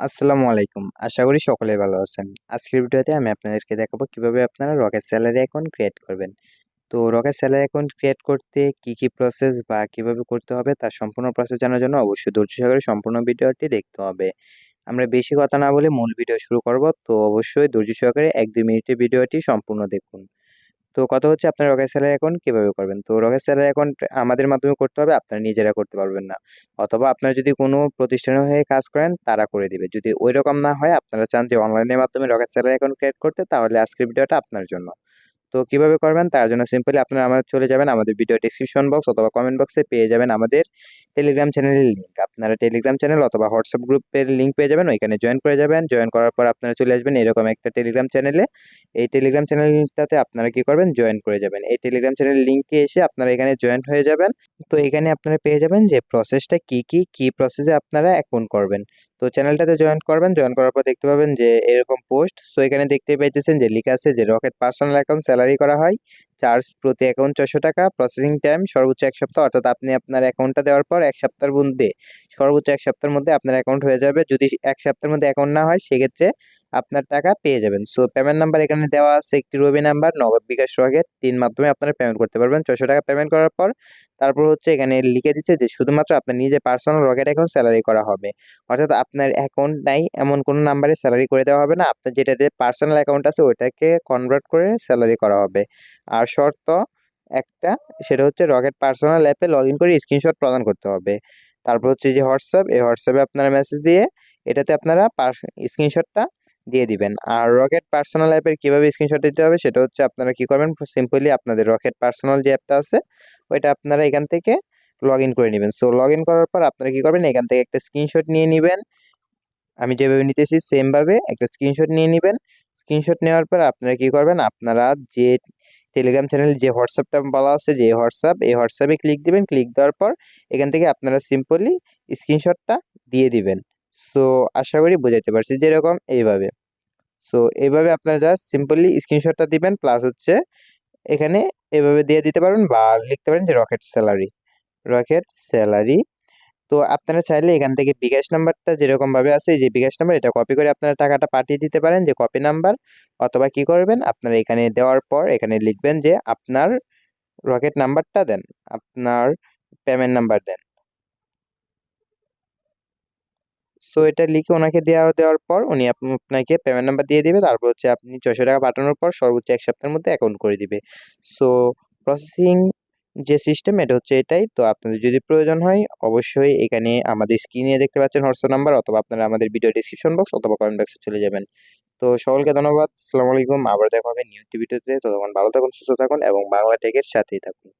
আসসালামু আলাইকুম। আশা করি সকলে ভালো আছেন। আজকের ভিডিওতে আমি আপনাদেরকে দেখাবো কীভাবে আপনারা রকেট স্যালারি অ্যাকাউন্ট ক্রিয়েট করবেন। তো রকেট স্যালারি অ্যাকাউন্ট ক্রিয়েট করতে কি কি প্রসেস বা কীভাবে করতে হবে তার সম্পূর্ণ প্রসেস জানার জন্য অবশ্যই ধৈর্য সহকারে সম্পূর্ণ ভিডিওটি দেখতে হবে। আমরা বেশি কথা না বলে মূল ভিডিও শুরু করব, তো অবশ্যই ধৈর্য সহকারে এক দুই মিনিটের ভিডিওটি সম্পূর্ণ দেখুন। তো কথা হচ্ছে আপনার রকেট স্যালারি অ্যাকাউন্ট কীভাবে করবেন? তো রকেট স্যালারি অ্যাকাউন্ট আমাদের মাধ্যমে করতে হবে, আপনারা নিজেরা করতে পারবেন না। অথবা আপনারা যদি কোনো প্রতিষ্ঠানের হয়ে কাজ করেন, তারা করে দিবে। যদি ওই রকম না হয়, আপনারা চান যে অনলাইনের মাধ্যমে রকেট স্যালারি অ্যাকাউন্ট ক্রিয়েট করতে, তাহলে আজকের ভিডিওটা আপনার জন্য। তো কীভাবে করবেন? তার জন্য সিম্পলি আপনারা আমাদের চলে যাবেন, আমাদের ভিডিও ডিসক্রিপশন বক্স অথবা কমেন্ট বক্সে পেয়ে যাবেন আমাদের টেলিগ্রাম চ্যানেলের লিঙ্ক আপনারা টেলিগ্রাম চ্যানেল অথবা হোয়াটসঅ্যাপ গ্রুপের লিঙ্ক পেয়ে যাবেন, ওইখানে জয়েন করে যাবেন। জয়েন করার পর আপনারা চলে আসবেন এরকম একটা টেলিগ্রাম চ্যানেলে এই টেলিগ্রাম চ্যানেলটাতে আপনারা কি করবেন? জয়েন করে যাবেন। এই টেলিগ্রাম চ্যানেল লিঙ্কে এসে আপনারা এখানে জয়েন হয়ে যাবেন। তো এখানে আপনারা পেয়ে যাবেন যে প্রসেসটা কি কি কি প্রসেসে আপনারা অ্যাকাউন্ট করবেন। তো চ্যানেলটাতে জয়েন করবেন। জয়েন করার পর দেখতে পাবেন যে এরকম পোস্ট সো এখানে দেখতে পাইতেছেন যে লেখা আছে যে রকেট পার্সোনাল অ্যাকাউন্ট স্যালারি করা হয়। চার্জ প্রতি অ্যাকাউন্ট ছশো টাকা প্রসেসিং টাইম সর্বোচ্চ এক সপ্তাহ, অর্থাৎ আপনি আপনার অ্যাকাউন্টটা দেওয়ার পর এক সপ্তাহের মধ্যে, সর্বোচ্চ এক সপ্তাহের মধ্যে আপনার অ্যাকাউন্ট হয়ে যাবে। যদি এক সপ্তাহের মধ্যে অ্যাকাউন্ট না হয়, সেক্ষেত্রে আপনার টাকা পেয়ে যাবেন। সো পেমেন্ট নাম্বার এখানে দেওয়া আছে একটি রবি নাম্বার নগদ বিকাশ রকেট তিন মাধ্যমে আপনারা পেমেন্ট করতে পারবেন। ছশো টাকা পেমেন্ট করার পর তারপর হচ্ছে এখানে লিখে দিচ্ছে যে শুধুমাত্র আপনার নিজে পার্সোনাল রকেট অ্যাকাউন্ট স্যালারি করা হবে। অর্থাৎ আপনার অ্যাকাউন্ট নাই, এমন কোনো নাম্বারে স্যালারি করে দেওয়া হবে না। আপনার যেটাতে পার্সোনাল অ্যাকাউন্ট আছে ওইটাকে কনভার্ট করে স্যালারি করা হবে। আর শর্ত একটা, সেটা হচ্ছে রকেট পার্সোনাল অ্যাপে লগ ইন করে স্ক্রিনশট প্রদান করতে হবে। তারপর হচ্ছে যে হোয়াটসঅ্যাপ এই হোয়াটসঅ্যাপে আপনারা মেসেজ দিয়ে এটাতে আপনারা স্ক্রিনশটটা দিয়ে দিবেন। আর রকেট পার্সোনাল অ্যাপের কীভাবে স্ক্রিনশট দিতে হবে সেটা হচ্ছে আপনারা কি করবেন? সিম্পলি আপনাদের রকেট পার্সোনাল যে অ্যাপটা আছে, ওইটা আপনারা এখান থেকে লগ ইন করে নেবেন। সো লগ ইন করার পর আপনারা কি করবেন? এখান থেকে একটা স্ক্রিনশট নিয়ে নেবেন। আমি যেভাবে নিতেছি সেমভাবে একটা স্ক্রিনশট নিয়ে নেবেন। স্ক্রিনশট নেওয়ার পর আপনারা কি করবেন? আপনারা যে টেলিগ্রাম চ্যানেল যে হোয়াটসঅ্যাপটা বলা আছে, যে হোয়াটসঅ্যাপ এই হোয়াটসঅ্যাপে ক্লিক দিবেন। ক্লিক দেওয়ার পর এখান থেকে আপনারা সিম্পলি স্ক্রিনশটটা দিয়ে দিবেন। সো আশা করি বোঝাইতে পারছি যেরকম এইভাবে। সো এইভাবে আপনারা জাস্ট সিম্পলি স্ক্রিনশটটা দিবেন প্লাস হচ্ছে এখানে এভাবে দিয়ে দিতে পারবেন বা লিখতে পারেন যে রকেট স্যালারি রকেট স্যালারি তো আপনারা চাইলে এখান থেকে বিকাশ নাম্বারটা যেরকমভাবে আছে যে বিকাশ নাম্বার, এটা কপি করে আপনারা টাকাটা পাঠিয়ে দিতে পারেন যে কপি নাম্বার, অথবা কি করবেন, আপনারা এখানে দেওয়ার পর এখানে লিখবেন যে আপনার রকেট নাম্বারটা দেন, আপনার পেমেন্ট নাম্বার দেন। সো এটা লিখে ওনাকে দেওয়া দেওয়ার পর উনি আপনাকে পেমেন্ট নাম্বার দিয়ে দিবে। তারপর হচ্ছে আপনি ছশো টাকা পাঠানোর পর সর্বোচ্চ এক সপ্তাহের মধ্যে অ্যাকাউন্ট করে দিবে। সো প্রসেসিং যে সিস্টেম এটা হচ্ছে এটাই। তো আপনাদের যদি প্রয়োজন হয়, অবশ্যই এখানে আমাদের স্ক্রিনে দেখতে পাচ্ছেন হোয়াটসঅ্যাপ নাম্বার অথবা আপনারা আমাদের ভিডিও ডিসক্রিপশন বক্স অথবা কমেন্ট বক্সে চলে যাবেন। তো সকলকে ধন্যবাদ। আসসালামু আলাইকুম। আবার দেখা হবে নিউ ভিডিওতে। ততক্ষণ ভালো থাকুন, সুস্থ থাকুন এবং বাংলা টেকের সাথেই থাকুন।